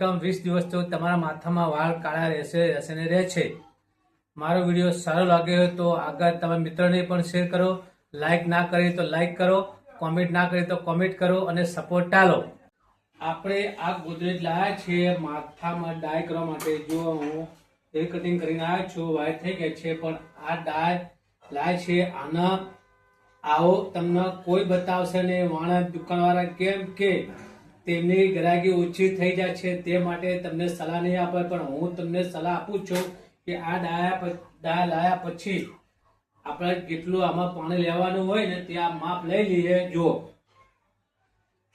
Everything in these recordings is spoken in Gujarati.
કમ વીસ દિવસ તો તમારા માથામાં વાળ કાળા રહેશે રહેશે ને રહેશે. મારો વીડિયો સારો લાગ્યો તો આગળ તમારા મિત્રોને પણ શેર કરો. લાઇક ના કરી તો લાઇક કરો કોમેન્ટ ના કરી તો કોમેન્ટ કરો અને સપોર્ટ ટાલો. આપણે આ ગોદરેજ લાવ્યા છીએ માથામાં ડાય કરવા માટે. જો હું હેર કટિંગ કરીને આવ્યો છું વાયર થઈ ગયા છે, પણ આ ડાય લાય છે આના. આવો તમને કોઈ બતાવશે ને વાણા દુકાનવાળા કેમ કે તેમની ગ્રાહકી ઓછી થઈ જાય છે તે માટે તમને સલાહ નહીં આપે, પણ હું તમને સલાહ આપું છું કે આ ડાયા ડાયા લાયા પછી આપણે કેટલું આમાં પાણી લેવાનું હોય ને ત્યાં માપ લઈ લઈએ. જો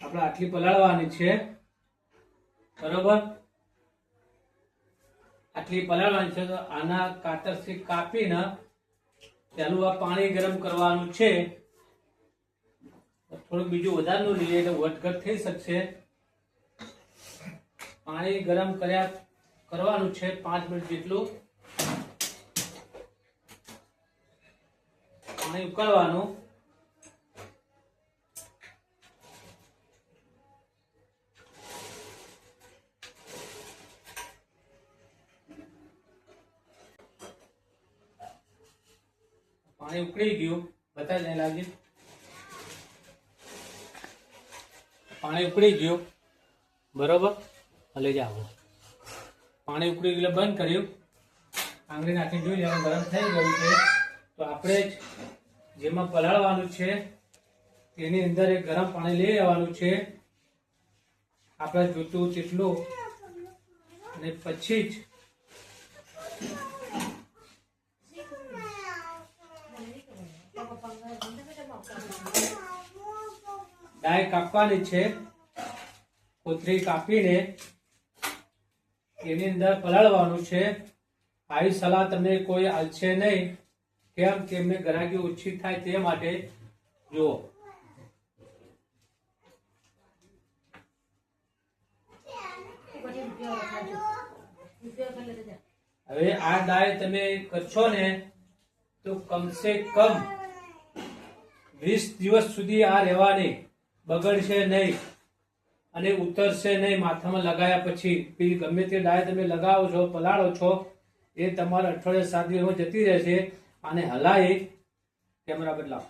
આપણે આટલી પલાળવાની છે, બરોબર? આટલી પલાળવાની છે તો આના કાતરથી કાપીને પહેલું આ પાણી ગરમ કરવાનું છે. થોડુંક બીજું વધારનું લઈએ એટલે વધઘટ થઈ શકશે. પાણી ગરમ કર્યા કરવાનું છે પાંચ મિનિટ જેટલું. પાણી ઉકાળવાનું. પાણી ઉકળી ગયું. બતાવી નહીં લાગી પાણી ઉકળી ગયું. બરોબર? હલે જાઓ પાણી ઉકળી ગયું બંધ કર્યું. આંગળી નાખી જોઈ લેવાનું ગરમ થઈ ગયું છે. તો આપણે જેમાં પલાળવાનું છે, તેની અંદર એક ગરમ પાણી લઈ લેવાનું છે. આપણે જોતું તેટલું. અને પછી જ ડાય કાપવાની છે. કોથળી કાપીને એની અંદર પલાળવાનું છે. આવી સલાહ તમને કોઈ આલશે નહીં. કેમ કે ગ્રાહકી ઓછી થાય તે માટે જુઓ. હવે આ ડાય તમે કરશો ને તો કમસે કમ વીસ દિવસ સુધી આ રહેવાની. બગડશે નહીં અને ઉતરશે નહીં. માથામાં લગાયા પછી પેલી ગમે તે ડાય તમે લગાવો છો, પલાળો છો, એ તમારા અઠવાડિયા સાત દિવસમાં જતી રહેશે અને હલાવી કેમેરા બદલાવ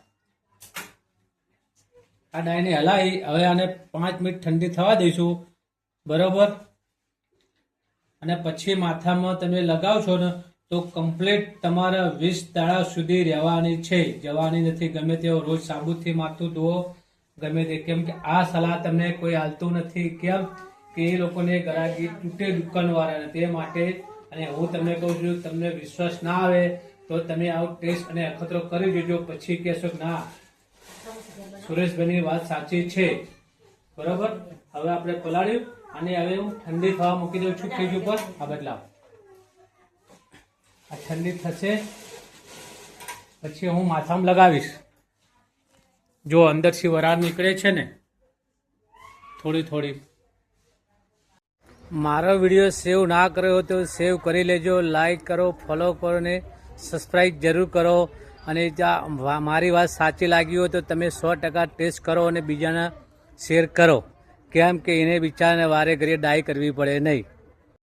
આ ડાયને હલાવી હવે આને પાંચ મિનિટ ઠંડી થવા દઈશું. બરોબર? અને પછી માથામાં તમે લગાવશો ને તો કમ્પ્લીટ તમારા વીસ દાડા સુધી રહેવાની છે. જવાની નથી, ગમે તેવો રોજ સાબુથી માથું ધોવો. ગમે તે, કેમ કે આ સલાહ તમને કોઈ હાલતું નથી. કેમ કે એ લોકોને ગરાગી તૂટે દુકાનવાળાને તે માટે. અને હું તમને કહું છું, તમને વિશ્વાસ ના આવે તો તમે આવો ટેસ્ટ અને અખતરો કરી દેજો. પછી કહેશો ના, સુરેશભાઈની વાત સાચી છે. બરોબર? હવે આપણે પલાળ્યું અને હવે હું ઠંડી થવા મૂકી દઉં છું ફ્રીજ ઉપર. આ બદલાવ. આ ઠંડી થશે. પછી હું માથામાં લગાવીશ. જો અંદરથી વરાળ નીકળે છે ને, થોડી થોડી. મારો વીડિયો સેવ ના કર્યો હોય તો સેવ કરી લેજો લાઈક કરો ફોલો કરો ને સબસ્ક્રાઈબ જરૂર કરો. અને મારી વાત સાચી લાગી હોય તો તમે સો ટકા ટેસ્ટ કરો અને બીજાને શેર કરો. કેમ કે એને બિચારાને વારે ઘડીએ ડાય કરવી પડે નહીં.